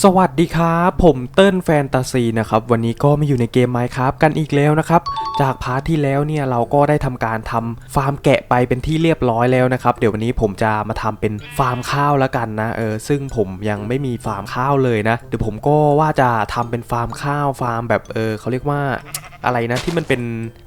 สวัสดีครับผมเติ้ลแฟนตาซีนะครับวันนี้ก็มาอยู่ในเกมไมค์ครับกันอีกแล้วนะครับจากพาร์ทที่แล้วเนี่ยเราก็ได้ทำการทำฟาร์มแกะไปเป็นที่เรียบร้อยแล้วนะครับเดี๋ยววันนี้ผมจะมาทำเป็นฟาร์มข้าวแล้วกันนะเออซึ่งผมยังไม่มีฟาร์มข้าวเลยนะเดี๋ยวผมก็ว่าจะทำเป็นฟาร์มข้าวฟาร์มแบบเออเขาเรียกว่า อะไรนะที่มันเป็น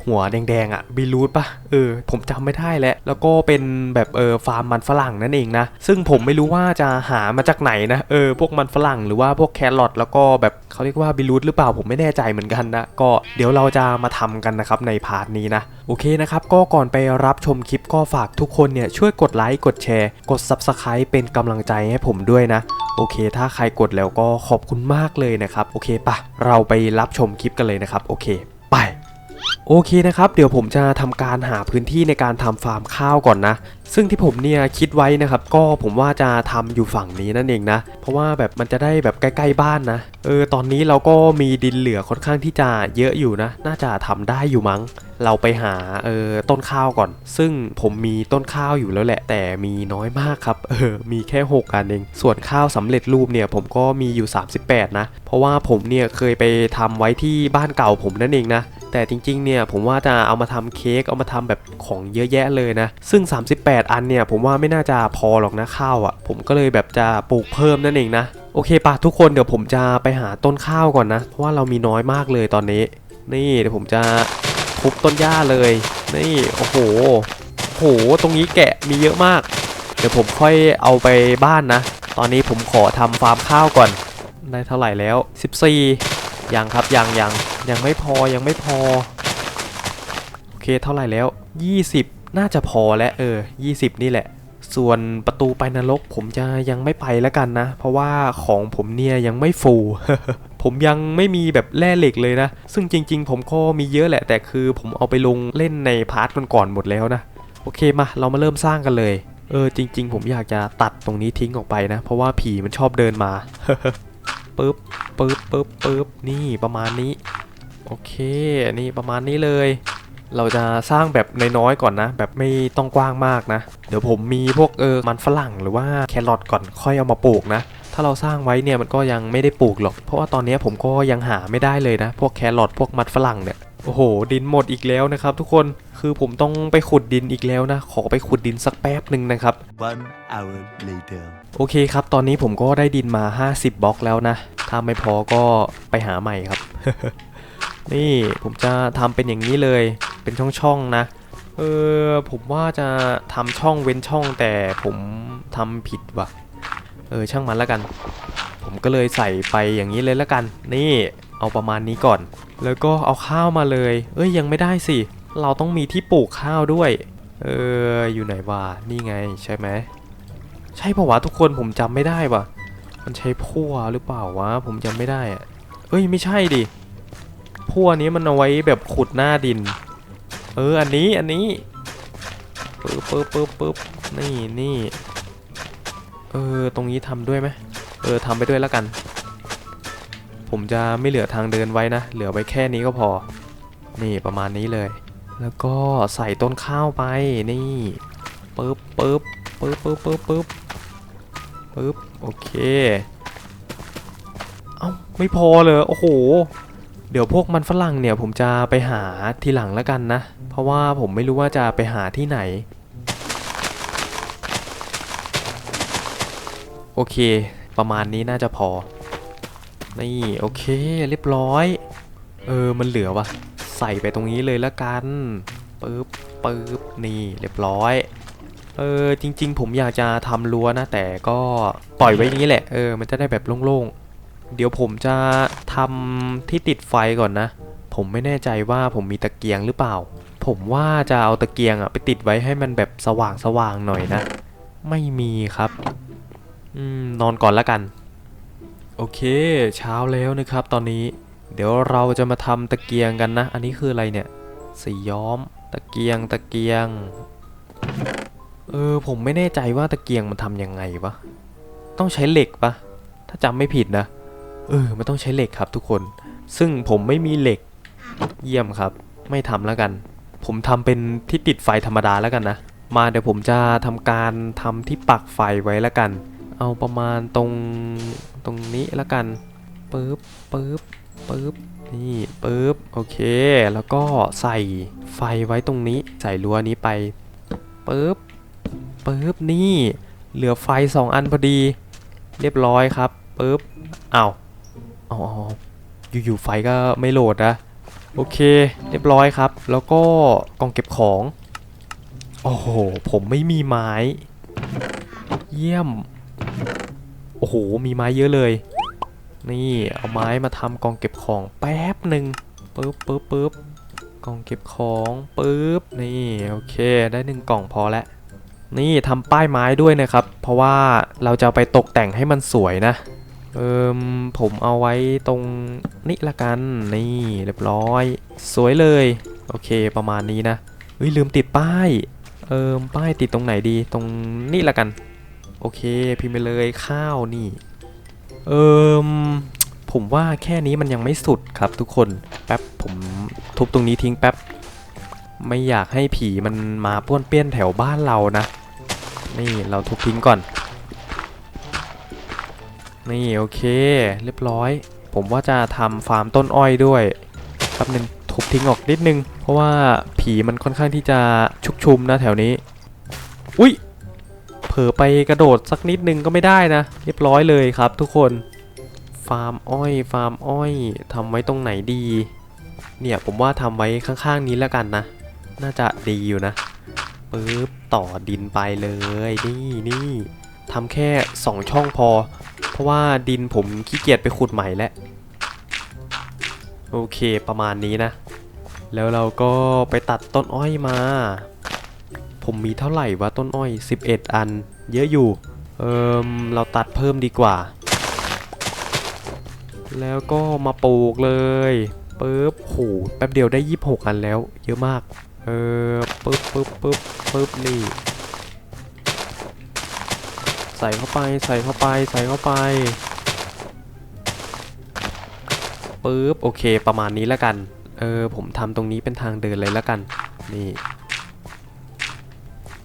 หัวแดงๆอะ่ะบีรูทปะเออผมจำไม่ได้แล้วแล้วก็เป็นแบบเออฟาร์มมันฝรั่งนั่นเองนะ ซึ่งผมไม่รู้ว่าจะหามาจากไหนนะเออพวกมันฝรั่งหรือว่าพวกแครอทแล้วก็แบบเขาเรียกว่าบีรูทหรือเปล่าผมไม่แน่ใจเหมือนกันนะก็เดี๋ยวเราจะมาทำกันนะครับในพาร์ทนี้นะโอเคนะครับก็ก่อนไปรับชมคลิปก็ฝากทุกคนเนี่ยช่วยกดไลค์กดแชร์ กด Subscribe เป็นกำลังใจให้ผมด้วยนะ โอเค ถ้าใครกดแล้วก็ขอบคุณมากเลยนะครับ โอเคปะเราไปรับชมคลิปกันเลยนะครับ โอเค ไป โอเคนะครับ เดี๋ยวผมจะทำการหาพื้นที่ในการทำฟาร์มข้าวก่อนนะ ซึ่งที่ผมเนี่ยคิดไว้นะครับ ก็ผมว่าจะทำอยู่ฝั่งนี้นั่นเองนะ เพราะว่าแบบมันจะได้แบบใกล้ๆบ้านนะ เออ ตอนนี้เราก็มีดินเหลือค่อนข้างที่จะเยอะอยู่นะ น่าจะทำได้อยู่มั้ง เราไปหาเออต้นข้าวก่อน ซึ่งผมมีต้นข้าวอยู่แล้วแหละ แต่มีน้อยมากครับ เออ มีแค่6อันเอง ส่วนข้าวสำเร็จรูปเนี่ยผมก็มีอยู่ 38 นะ เพราะว่าผมเนี่ยเคยไปทำไว้ที่บ้านเก่าผมนั่นเองนะ แต่จริงๆเนี่ยผมว่าจะเอามาทำเค้กเอามาทำแบบของเยอะแยะเลยนะ ซึ่ง 38 อันเนี่ยผมว่าไม่น่าจะพอหรอกนะข้าวอะ่ะ ผมก็เลยแบบจะปลูกเพิ่มนั่นเองนะ โอเคปะทุกคนเดี๋ยวผมจะไปหาต้นข้าวก่อนนะ เพราะว่าเรามีน้อยมากเลยตอนนี้ นี่เดี๋ยวผมจะทุบต้นหญ้าเลย นี่โอ้โหโอ้โหตรงนี้แกะมีเยอะมาก เดี๋ยวผมค่อยเอาไปบ้านนะ ตอนนี้ผมขอทำฟาร์มข้าวก่อน ได้เท่าไหร่แล้ว 14 ยังครับยังยัง ยังไม่พอยังไม่พอ โอเคเท่าไหร่แล้ว 20 น่าจะพอแล้วเออ 20 นี่แหละ ส่วนประตูไปนรกผมจะยังไม่ไปแล้วกันนะ เพราะว่าของผมเนี่ยยังไม่ฟูผมยังไม่มีแบบแร่เหล็กเลยนะ ซึ่งจริง ๆ ผมก็มีเยอะแหละ แต่คือผมเอาไปลงเล่นในพาร์ทก่อนๆหมดแล้วนะ โอเคมาเรามาเริ่มสร้างกันเลย เออจริง ๆ ผมอยากจะตัดตรงนี้ทิ้งออกไปนะ เพราะว่าผีมันชอบเดินมาปึ๊บปึ๊บปึ๊บปึ๊บนี่ประมาณนี้ โอเคนี่ประมาณนี้เลย เราจะสร้างแบบน้อยๆก่อนนะ แบบไม่ต้องกว้างมากนะ เดี๋ยวผมมีพวกเออมันฝรั่งหรือว่าแครอทก่อนค่อยเอามาปลูกนะ ถ้าเราสร้างไว้เนี่ยมันก็ยังไม่ได้ปลูกหรอก เพราะว่าตอนนี้ผมก็ยังหาไม่ได้เลยนะ พวกแครอทพวกมันฝรั่งเนี่ยโอ้โห ดินหมดอีกแล้วนะครับทุกคนคือผมต้องไปขุดดินอีกแล้วนะ ขอไปขุดดินสักแป๊บหนึ่งนะครับ One hour later. โอเคครับ ตอนนี้ผมก็ได้ดินมา 50บล็อกแล้วนะ ถ้าไม่พอก็ไปหาใหม่ครับ นี่ผมจะทำเป็นอย่างนี้เลยเป็นช่องๆนะเออผมว่าจะทำช่องเว้นช่องแต่ผมทำผิดว่ะเออช่างมันแล้วกัน ผมก็เลยใส่ไปอย่างนี้เลยแล้วกัน นี่เอาประมาณนี้ก่อน แล้วก็เอาข้าวมาเลย เอ้ยยังไม่ได้สิ เราต้องมีที่ปลูกข้าวด้วย เอออยู่ไหนวะนี่ไงใช่ไหมใช่ปะวะทุกคนผมจำไม่ได้ว่ะ มันใช้พั่วหรือเปล่าวะผมจำไม่ได้อะเอ้ยไม่ใช่ดิ พั่วนี้มันเอาไว้แบบขุดหน้าดิน เออ อันนี้ อันนี้ปึ๊บปึ๊บปึ๊บปึ๊บนี่นี่เออ ตรงนี้ทำด้วยไหมเออทำไปด้วยแล้วกัน ผมจะไม่เหลือทางเดินไว้นะ เหลือไว้แค่นี้ก็พอ นี่ประมาณนี้เลย แล้วก็ใส่ต้นข้าวไป นี่ปึ๊บปึ๊บปึ๊บปึ๊บปึ๊บปึ๊บปึ๊บ โอเค เอ้า ไม่พอเลยโอ้โห เดี๋ยวพวกมันฝรั่งเนี่ยผมจะไปหาทีหลังแล้วกันนะ เพราะว่าผมไม่รู้ว่าจะไปหาที่ไหน โอเค ประมาณนี้น่าจะพอ นี่โอเคเรียบร้อย เออมันเหลือวะใส่ไปตรงนี้เลยแล้วกันปึ๊บปึ๊บนี่เรียบร้อยเออจริง ๆ ผมอยากจะทำรั้วนะแต่ก็ปล่อยไว้อย่างนี้แหละเออมันจะได้แบบโล่งๆ เดี๋ยวผมจะทำที่ติดไฟก่อนนะ ผมไม่แน่ใจว่าผมมีตะเกียงหรือเปล่า ผมว่าจะเอาตะเกียงอะไปติดไว้ให้มันแบบสว่างๆหน่อยนะ ไม่มีครับอืมนอนก่อนละกัน โอเค เช้าแล้วนะครับ ตอนนี้ เดี๋ยวเราจะมาทำตะเกียงกันนะ อันนี้คืออะไรเนี่ยสีย้อม ตะเกียงตะเกียง เออผมไม่แน่ใจว่าตะเกียงมันทำยังไงวะ ต้องใช้เหล็กปะถ้าจำไม่ผิดนะ เออมันต้องใช้เหล็กครับทุกคน ซึ่งผมไม่มีเหล็กเยี่ยมครับ ไม่ทำแล้วกัน ผมทำเป็นที่ติดไฟธรรมดาแล้วกันนะ มาเดี๋ยวผมจะทำการทำที่ปักไฟไว้แล้วกัน เอาประมาณตรงตรงนี้และกันปึ๊บปึ๊บปึ๊บนี่ปึ๊บโอเค แล้วก็ใส่ไฟไว้ตรงนี้ ใส่รั้วนี้ไปปึ๊บปึ๊บนี่ เหลือไฟสองอันพอดี เรียบร้อยครับปึ๊บอ้าวเอา เอาเอาอยู่ๆไฟก็ไม่โหลดนะ โอเค เรียบร้อยครับ แล้วก็กล่องเก็บของ โอ้โห ผมไม่มีไม้ เยี่ยม โอ้โห มีไม้เยอะเลย นี่เอาไม้มาทำกล่องเก็บของแป๊บหนึ่งปึ๊บปึ๊บปึ๊บกล่องเก็บของปึ๊บนี่โอเค ได้หนึ่งกล่องพอแล้วนี่ทำป้ายไม้ด้วยนะครับ เพราะว่าเราจะไปตกแต่งให้มันสวยนะ เอิมผมเอาไว้ตรงนี้ละกัน นี่เรียบร้อย สวยเลย โอเคประมาณนี้นะเฮ้ยลืมติดป้าย เอิมป้ายติดตรงไหนดีตรงนี้ละกัน โอเคพิมพ์ไปเลยข้าวนี่ เอิมผมว่าแค่นี้มันยังไม่สุดครับทุกคน แป๊บผมทุบตรงนี้ทิ้งแป๊บ ไม่อยากให้ผีมันมาป้วนเปี้ยนแถวบ้านเรานะ นี่เราทุบทิ้งก่อน นี่โอเค เรียบร้อย ผมว่าจะทำฟาร์มต้นอ้อยด้วยแป๊บนึงทุบทิ้งออกนิดนึง เพราะว่าผีมันค่อนข้างที่จะชุกชุมนะแถวนี้ อุ้ยเผลอไปกระโดดสักนิดนึงก็ไม่ได้นะ เรียบร้อยเลยครับทุกคน ฟาร์มอ้อย ฟาร์มอ้อยทำไว้ตรงไหนดี เนี่ยผมว่าทำไว้ข้างๆนี้แล้วกันนะ น่าจะดีอยู่นะปึ๊บต่อดินไปเลย นี่นี่ทำแค่ 2 ช่องพอ เพราะว่าดินผมขี้เกียจไปขุดใหม่แล้ว โอเคประมาณนี้นะ แล้วเราก็ไปตัดต้นอ้อยมา ผมมีเท่าไหร่วะต้นอ้อย 11 อัน เยอะอยู่ เอิมเราตัดเพิ่มดีกว่า แล้วก็มาปลูกเลยปึ๊บโหแป๊บเดียวได้ 26 อันแล้ว เยอะมาก เออปึ๊บปึ๊บปึ๊บปึ๊บนี่ ใส่เข้าไปใส่เข้าไปใส่เข้าไปปึ๊บโอเค ประมาณนี้แล้วกัน เออผมทำตรงนี้เป็นทางเดินเลยแล้วกัน นี่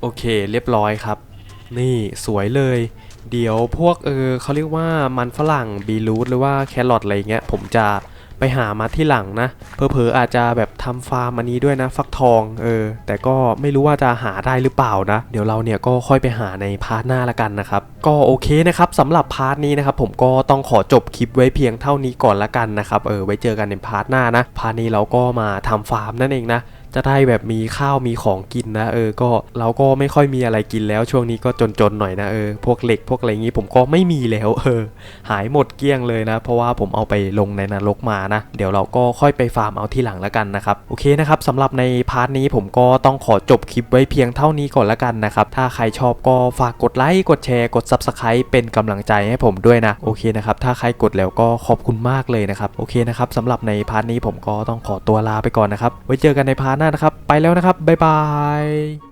โอเคเรียบร้อยครับ นี่สวยเลย เดี๋ยวพวกเออเขาเรียกว่ามันฝรั่งบีรูทหรือว่าแครอทอะไรเงี้ยผมจะ ไปหามาที่หลังนะเพอเอๆอาจจะแบบทำฟาร์มอันนี้ด้วยนะ ฟักทองเออ แต่ก็ไม่รู้ว่าจะหาได้หรือเปล่านะ เดี๋ยวเราเนี่ยก็ค่อยไปหาในพาร์ทหน้าละกันนะครับก็โอเคนะครับสำหรับพาร์ทนี้นะครับผมก็ต้องขอจบคลิปไว้เพียงเท่านี้ก่อนละกันนะครับเออไว้เจอกันในพาร์ทหน้านะพาร์ทนี้เราก็มาทำฟาร์มนั่นเองนะ จะได้แบบมีข้าวมีของกินนะเออก็เราก็ไม่ค่อยมีอะไรกินแล้วช่วงนี้ก็จนๆหน่อยนะเออพวกเหล็กพวกอะไรงี้ผมก็ไม่มีแล้วเออหายหมดเกลี้ยงเลยนะ เพราะว่าผมเอาไปลงในนรกมานะ เดี๋ยวเราก็ค่อยไปฟาร์มเอาที่หลังแล้วกันนะครับโอเคนะครับสำหรับในพาร์ทนี้ผมก็ต้องขอจบคลิปไว้เพียงเท่านี้ก่อนละกันนะครับถ้าใครชอบก็ฝากกดไลค์กดแชร์กด Subscribe เป็นกำลังใจให้ผมด้วยนะโอเคนะครับถ้าใครกดแล้วก็ขอบคุณมากเลยนะครับโอเคนะครับสำหรับในพาร์ทนี้ผมก็ต้องขอตัวลาไปก่อนนะครับไว้เจอกันในพาร์ทหน้านะครับ ไปแล้วนะครับ บ๊ายบาย